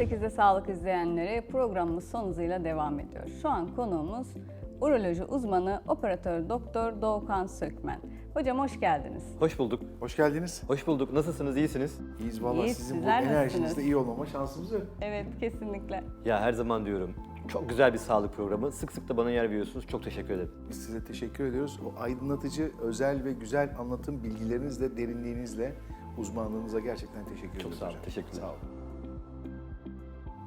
TV8'de sağlık izleyenleri programımız son hızıyla devam ediyor. Şu an konuğumuz uroloji uzmanı operatör doktor Doğukan Sökmen. Hocam hoş geldiniz. Hoş bulduk. Hoş geldiniz. Hoş bulduk. Nasılsınız? İyisiniz? İyiyiz valla İyiyiz, sizin bu sizler enerjinizde nasılsınız? iyi olmama şansımız yok. Evet kesinlikle. Ya her zaman diyorum. Çok güzel bir sağlık programı. Sık sık da bana yer veriyorsunuz. Çok teşekkür ederim. Biz size teşekkür ediyoruz. O aydınlatıcı, özel ve güzel anlatım bilgilerinizle, derinliğinizle uzmanlığınıza gerçekten teşekkür ediyoruz sağ olun, hocam. teşekkürler. Sağ olun.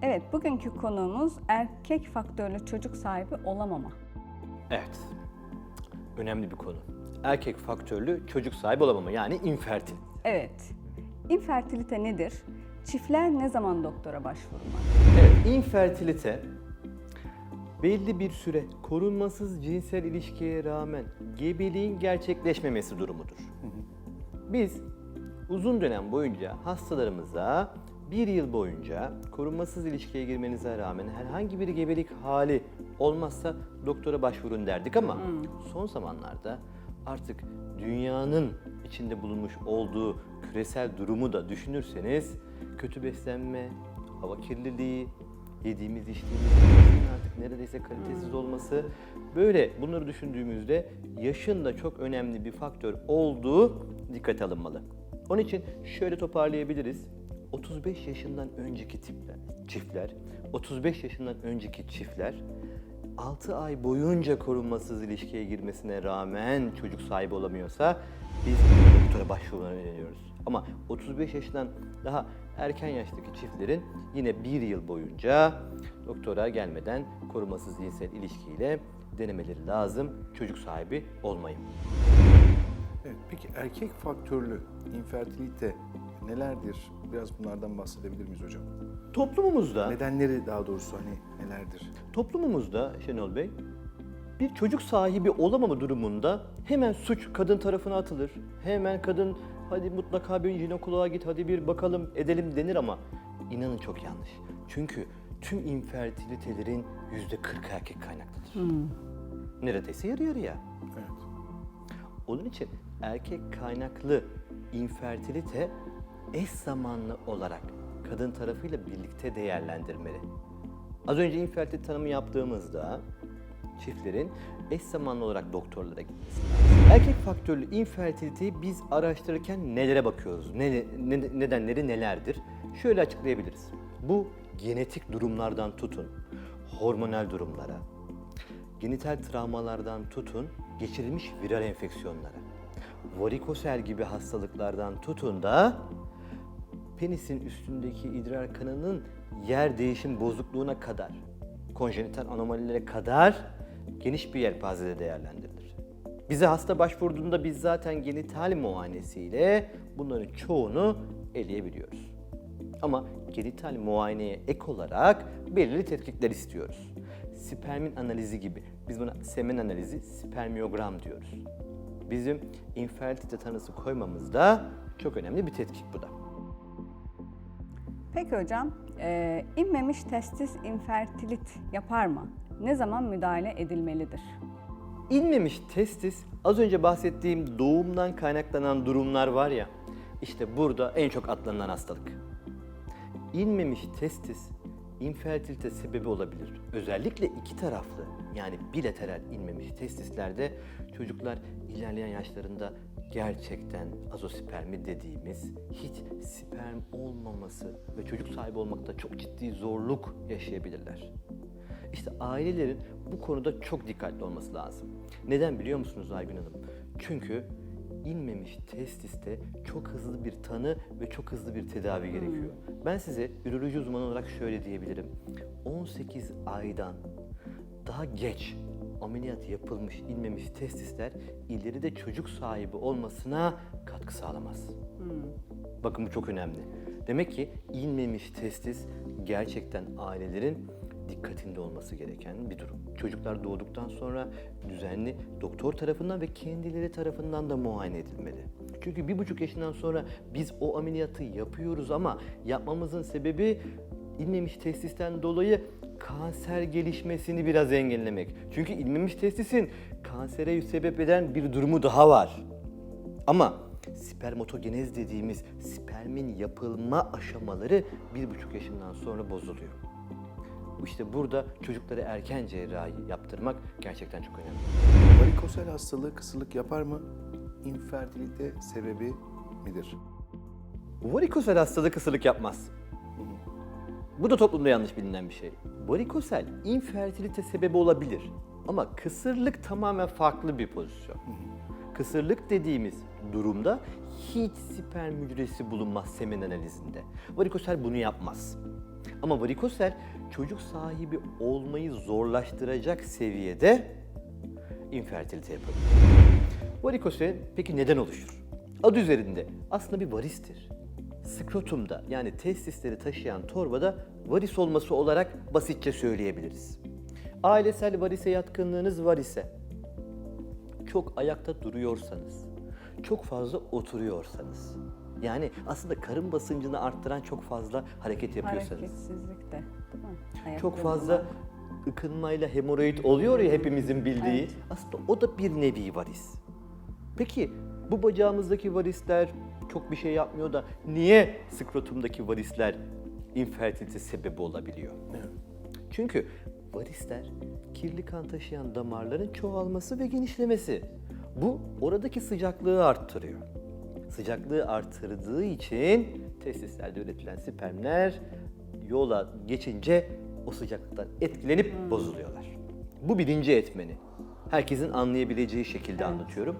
Evet bugünkü konuğumuz erkek faktörlü çocuk sahibi olamama. Evet. Önemli bir konu. Erkek faktörlü çocuk sahibi olamama yani infertil. Evet. İnfertilite nedir? Çiftler ne zaman doktora başvurmalı? Evet, infertilite belli bir süre korunmasız cinsel ilişkiye rağmen gebeliğin gerçekleşmemesi durumudur. Biz uzun dönem boyunca hastalarımıza bir yıl boyunca korunmasız ilişkiye girmenize rağmen herhangi bir gebelik hali olmazsa doktora başvurun derdik ama son zamanlarda artık dünyanın içinde bulunmuş olduğu küresel durumu da düşünürseniz kötü beslenme, hava kirliliği, yediğimiz içtiğimiz artık neredeyse kalitesiz olması böyle bunları düşündüğümüzde yaşın da çok önemli bir faktör olduğu dikkate alınmalı. Onun için şöyle toparlayabiliriz. 35 yaşından önceki tipler, çiftler, 35 yaşından önceki çiftler 6 ay boyunca korunmasız ilişkiye girmesine rağmen çocuk sahibi olamıyorsa biz doktora başvurmalarını öneriyoruz. Ama 35 yaşından daha erken yaştaki çiftlerin yine bir yıl boyunca doktora gelmeden korumasız cinsel ilişkiyle denemeleri lazım çocuk sahibi olmayı. Evet, peki erkek faktörlü infertilite nelerdir? Biraz bunlardan bahsedebilir miyiz hocam? Toplumumuzda Nedenleri daha doğrusu hani nelerdir? Toplumumuzda Şenol Bey bir çocuk sahibi olamama durumunda hemen suç kadın tarafına atılır. Hemen kadın hadi mutlaka bir jinekoloğa git hadi bir bakalım edelim denir ama inanın çok yanlış. Çünkü tüm infertilitelerin yüzde 40 erkek kaynaklıdır. Neredeyse yarı yarıya. Evet. Onun için erkek kaynaklı infertilite eş zamanlı olarak kadın tarafıyla birlikte değerlendirmeli. Az önce infertilite tanımı yaptığımızda çiftlerin eş zamanlı olarak doktorlara gitmesi. Erkek faktörlü infertiliteyi biz araştırırken nelere bakıyoruz? Ne, ne- nedenleri nelerdir? Şöyle açıklayabiliriz. Bu genetik durumlardan tutun, hormonal durumlara, genital travmalardan tutun, geçirilmiş viral enfeksiyonlara, varikosel gibi hastalıklardan tutun da penisin üstündeki idrar kanının yer değişim bozukluğuna kadar, konjenital anomalilere kadar geniş bir yelpazede değerlendirilir. Bize hasta başvurduğunda biz zaten genital muayenesiyle bunların çoğunu eleyebiliyoruz. Ama genital muayeneye ek olarak belirli tetkikler istiyoruz. Spermin analizi gibi. Biz buna semen analizi, spermiyogram diyoruz. Bizim infertilite tanısı koymamızda çok önemli bir tetkik bu da. Peki hocam, e, inmemiş testis infertilit yapar mı? Ne zaman müdahale edilmelidir? İnmemiş testis, az önce bahsettiğim doğumdan kaynaklanan durumlar var ya, işte burada en çok atlanılan hastalık. İnmemiş testis, infertilite sebebi olabilir. Özellikle iki taraflı, yani bilateral inmemiş testislerde çocuklar ilerleyen yaşlarında gerçekten azospermi dediğimiz hiç sperm olmaması ve çocuk sahibi olmakta çok ciddi zorluk yaşayabilirler. İşte ailelerin bu konuda çok dikkatli olması lazım. Neden biliyor musunuz Aygün Hanım? Çünkü inmemiş testiste çok hızlı bir tanı ve çok hızlı bir tedavi gerekiyor. Ben size üroloji uzmanı olarak şöyle diyebilirim. 18 aydan daha geç ameliyat yapılmış inmemiş testisler ileride çocuk sahibi olmasına katkı sağlamaz. Bakın bu çok önemli. Demek ki inmemiş testis gerçekten ailelerin dikkatinde olması gereken bir durum. Çocuklar doğduktan sonra düzenli doktor tarafından ve kendileri tarafından da muayene edilmeli. Çünkü bir buçuk yaşından sonra biz o ameliyatı yapıyoruz ama yapmamızın sebebi inmemiş testisten dolayı kanser gelişmesini biraz engellemek. Çünkü inmemiş testisin kansere sebep eden bir durumu daha var. Ama spermatogenez dediğimiz spermin yapılma aşamaları bir buçuk yaşından sonra bozuluyor. İşte burada çocuklara erken cerrahi yaptırmak gerçekten çok önemli. Varikosel hastalığı kısırlık yapar mı? İnfertilite sebebi midir? Varikosel hastalığı kısırlık yapmaz. Bu da toplumda yanlış bilinen bir şey. Varikosel infertilite sebebi olabilir ama kısırlık tamamen farklı bir pozisyon. Kısırlık dediğimiz durumda hiç sperm hücresi bulunmaz semen analizinde. Varikosel bunu yapmaz. Ama varikosel çocuk sahibi olmayı zorlaştıracak seviyede infertilite yapabilir. Varikosel peki neden oluşur? Adı üzerinde aslında bir varistir. Skrotumda yani testisleri taşıyan torbada varis olması olarak basitçe söyleyebiliriz. Ailesel varise yatkınlığınız var ise, çok ayakta duruyorsanız, çok fazla oturuyorsanız, yani aslında karın basıncını arttıran çok fazla hareket yapıyorsanız, Hareketsizlik de değil mi? Ayakta çok fazla durma. ıkınmayla hemoroid oluyor ya hepimizin bildiği. Evet. Aslında o da bir nevi varis. Peki bu bacağımızdaki varisler çok bir şey yapmıyor da niye skrotumdaki varisler infertilite sebebi olabiliyor? Çünkü varisler kirli kan taşıyan damarların çoğalması ve genişlemesi. Bu oradaki sıcaklığı arttırıyor. Sıcaklığı artırdığı için testislerde üretilen spermler yola geçince o sıcaklıktan etkilenip bozuluyorlar. Bu birinci etmeni. Herkesin anlayabileceği şekilde anlatıyorum.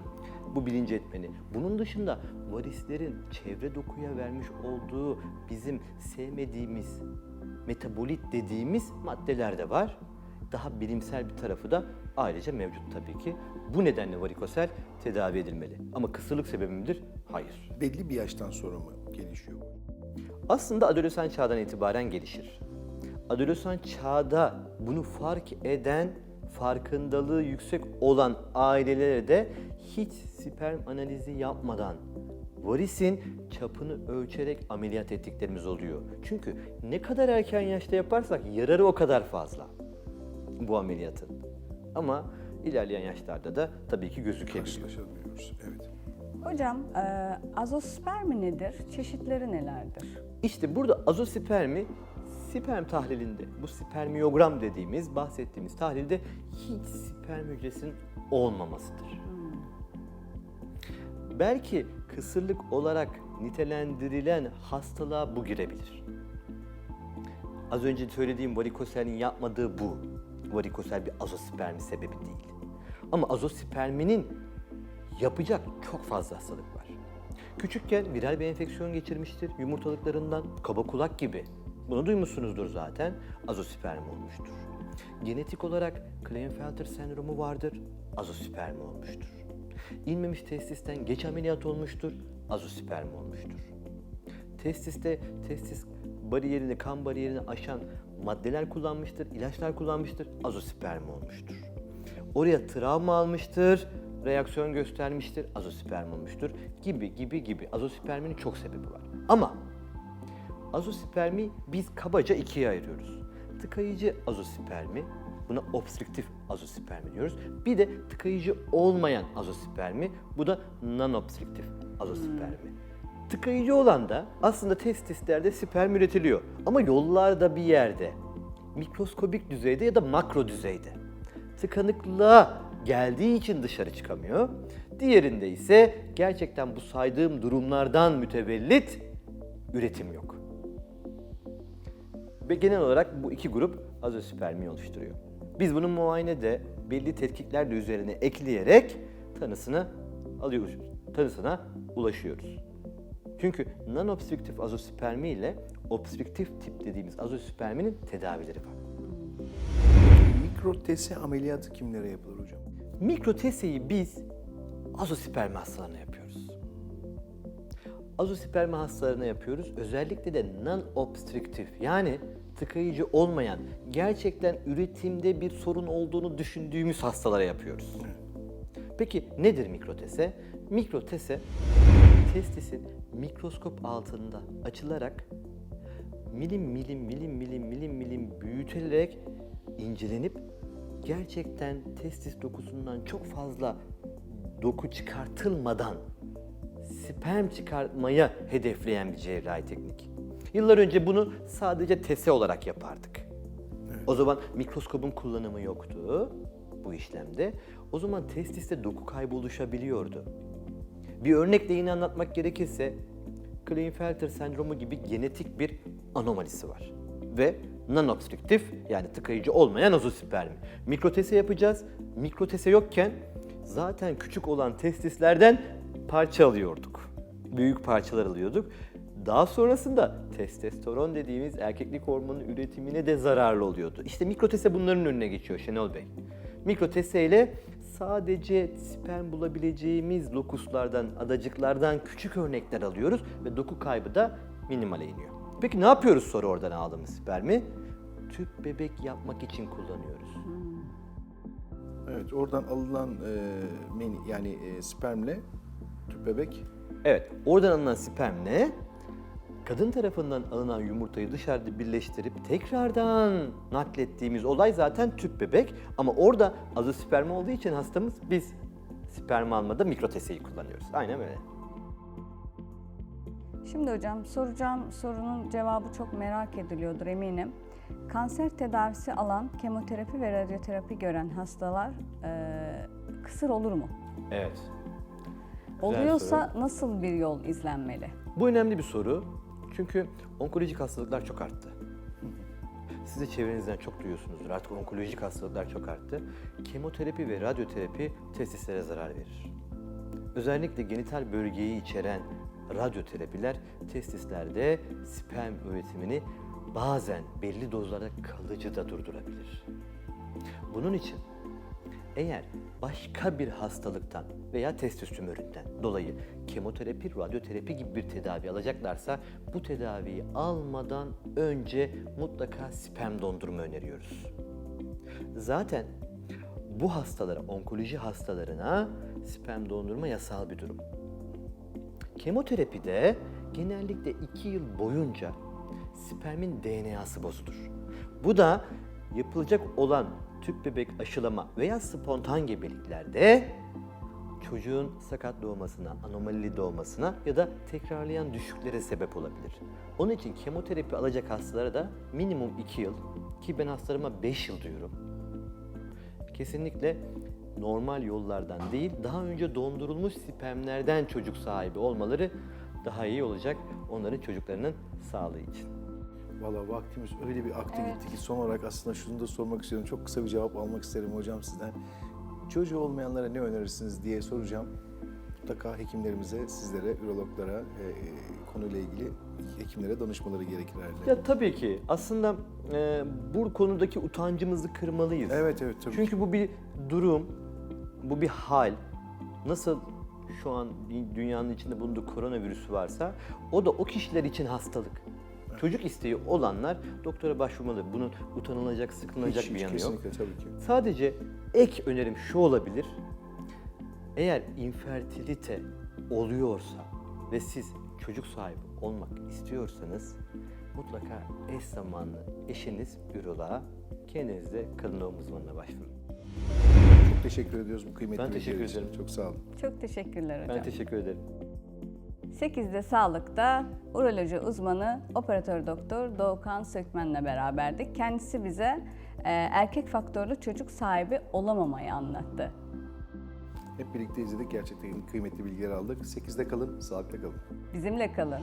Bu bilinci etmeni. Bunun dışında varislerin çevre dokuya vermiş olduğu bizim sevmediğimiz metabolit dediğimiz maddeler de var. Daha bilimsel bir tarafı da ayrıca mevcut tabii ki. Bu nedenle varikosel tedavi edilmeli. Ama kısırlık sebebi midir? Hayır. Belli bir yaştan sonra mı gelişiyor bu? Aslında adolesan çağdan itibaren gelişir. Adolesan çağda bunu fark eden, farkındalığı yüksek olan ailelere de hiç sperm analizi yapmadan varisin çapını ölçerek ameliyat ettiklerimiz oluyor. Çünkü ne kadar erken yaşta yaparsak yararı o kadar fazla bu ameliyatın. Ama ilerleyen yaşlarda da tabii ki gözükebiliyor. Karşılaşamıyoruz. Evet. Hocam e, azospermi nedir? Çeşitleri nelerdir? İşte burada azospermi sperm tahlilinde, bu spermiyogram dediğimiz, bahsettiğimiz tahlilde hiç sperm hücresinin olmamasıdır. Belki kısırlık olarak nitelendirilen hastalığa bu girebilir. Az önce söylediğim varikoselin yapmadığı bu. Varikosel bir azospermi sebebi değil. Ama azosperminin yapacak çok fazla hastalık var. Küçükken viral bir enfeksiyon geçirmiştir yumurtalıklarından kaba kulak gibi. Bunu duymuşsunuzdur zaten. Azosperm olmuştur. Genetik olarak Klinefelter sendromu vardır. Azosperm olmuştur. İnmemiş testisten geç ameliyat olmuştur. Azosperm olmuştur. Testiste testis bariyerini, kan bariyerini aşan maddeler kullanmıştır, ilaçlar kullanmıştır, azosperm olmuştur. Oraya travma almıştır, reaksiyon göstermiştir, azosperm olmuştur gibi gibi gibi. Azosperminin çok sebebi var. Ama azospermi biz kabaca ikiye ayırıyoruz. Tıkayıcı azospermi, buna obstrüktif azospermi diyoruz. Bir de tıkayıcı olmayan azospermi, bu da non-obstrüktif azospermi. Tıkayıcı olan da aslında testislerde sperm üretiliyor. Ama yollarda bir yerde. Mikroskobik düzeyde ya da makro düzeyde. Tıkanıklığa geldiği için dışarı çıkamıyor. Diğerinde ise gerçekten bu saydığım durumlardan mütevellit üretim yok. Ve genel olarak bu iki grup azospermi oluşturuyor. Biz bunu muayenede belli tetkiklerle üzerine ekleyerek tanısını alıyoruz. Tanısına ulaşıyoruz. Çünkü non-obstrüktif azospermi ile obstrüktif tip dediğimiz azosperminin tedavileri var. Mikrotese ameliyatı kimlere yapılır hocam? Mikroteseyi biz azospermi hastalarına yapıyoruz. Azospermi hastalarına yapıyoruz. Özellikle de non-obstrüktif yani tıkayıcı olmayan, gerçekten üretimde bir sorun olduğunu düşündüğümüz hastalara yapıyoruz. Peki nedir mikrotese? Mikrotese testisin mikroskop altında açılarak milim milim milim milim milim milim büyütülerek incelenip gerçekten testis dokusundan çok fazla doku çıkartılmadan sperm çıkartmaya hedefleyen bir cerrahi teknik. Yıllar önce bunu sadece tese olarak yapardık. O zaman mikroskopun kullanımı yoktu bu işlemde. O zaman testiste doku kaybı oluşabiliyordu. Bir örnekle yine anlatmak gerekirse Klinefelter sendromu gibi genetik bir anomalisi var. Ve non-obstrüktif yani tıkayıcı olmayan ozospermi. Mikrotese yapacağız. Mikrotese yokken zaten küçük olan testislerden parça alıyorduk. Büyük parçalar alıyorduk. Daha sonrasında testosteron dediğimiz erkeklik hormonu üretimine de zararlı oluyordu. İşte mikrotese bunların önüne geçiyor Şenol Bey. Mikrotese ile sadece sperm bulabileceğimiz lokuslardan, adacıklardan küçük örnekler alıyoruz ve doku kaybı da minimale iniyor. Peki ne yapıyoruz sonra oradan aldığımız spermi? Tüp bebek yapmak için kullanıyoruz. Evet, oradan alınan e, yani e, spermle tüp bebek Evet, oradan alınan spermle kadın tarafından alınan yumurtayı dışarıda birleştirip tekrardan naklettiğimiz olay zaten tüp bebek. Ama orada azosperm olduğu için hastamız biz sperm almada mikroteseyi kullanıyoruz. Aynen öyle. Şimdi hocam soracağım sorunun cevabı çok merak ediliyordur eminim. Kanser tedavisi alan kemoterapi ve radyoterapi gören hastalar eee, kısır olur mu? Evet. Oluyorsa nasıl bir yol izlenmeli? Bu önemli bir soru. Çünkü onkolojik hastalıklar çok arttı. Siz de çevrenizden çok duyuyorsunuzdur. Artık onkolojik hastalıklar çok arttı. Kemoterapi ve radyoterapi testislere zarar verir. Özellikle genital bölgeyi içeren radyoterapiler testislerde sperm üretimini bazen belli dozlarda kalıcı da durdurabilir. Bunun için eğer başka bir hastalıktan veya testis tümöründen dolayı kemoterapi, radyoterapi gibi bir tedavi alacaklarsa bu tedaviyi almadan önce mutlaka sperm dondurma öneriyoruz. Zaten bu hastalara, onkoloji hastalarına sperm dondurma yasal bir durum. Kemoterapide genellikle 2 yıl boyunca spermin DNA'sı bozulur. Bu da yapılacak olan tüp bebek aşılama veya spontan gebeliklerde çocuğun sakat doğmasına, anomalili doğmasına ya da tekrarlayan düşüklere sebep olabilir. Onun için kemoterapi alacak hastalara da minimum 2 yıl ki ben hastalarıma 5 yıl diyorum kesinlikle normal yollardan değil, daha önce dondurulmuş spermlerden çocuk sahibi olmaları daha iyi olacak onların çocuklarının sağlığı için. Valla vaktimiz öyle bir akte Evet. gitti ki son olarak aslında şunu da sormak istiyorum. Çok kısa bir cevap almak isterim hocam sizden. Çocuğu olmayanlara ne önerirsiniz diye soracağım. Mutlaka hekimlerimize, sizlere, ürologlara, e, e, konuyla ilgili hekimlere danışmaları gerekir herhalde. Ya tabii ki aslında e, bu konudaki utancımızı kırmalıyız. Evet evet tabii. Çünkü bu bir durum, bu bir hal. Nasıl şu an dü- dünyanın içinde bulunduğu koronavirüsü varsa o da o kişiler için hastalık. Çocuk isteği olanlar doktora başvurmalı. Bunun utanılacak, sıkılacak hiç, bir hiç yanı yok. tabii ki. Sadece ek önerim şu olabilir. Eğer infertilite oluyorsa ve siz çocuk sahibi olmak istiyorsanız mutlaka eş zamanlı eşiniz üroloğa, kendiniz de kadın doğum uzmanına başvurun. Çok teşekkür ediyoruz bu kıymetli Ben teşekkür ederim. Çok sağ olun. Çok teşekkürler hocam. Ben teşekkür ederim. 8'de Sağlık'ta uroloji uzmanı operatör doktor Doğukan Sökmen'le beraberdik. Kendisi bize e, erkek faktörlü çocuk sahibi olamamayı anlattı. Hep birlikte izledik. Gerçekten kıymetli bilgiler aldık. 8'de kalın, sağlıkta kalın. Bizimle kalın.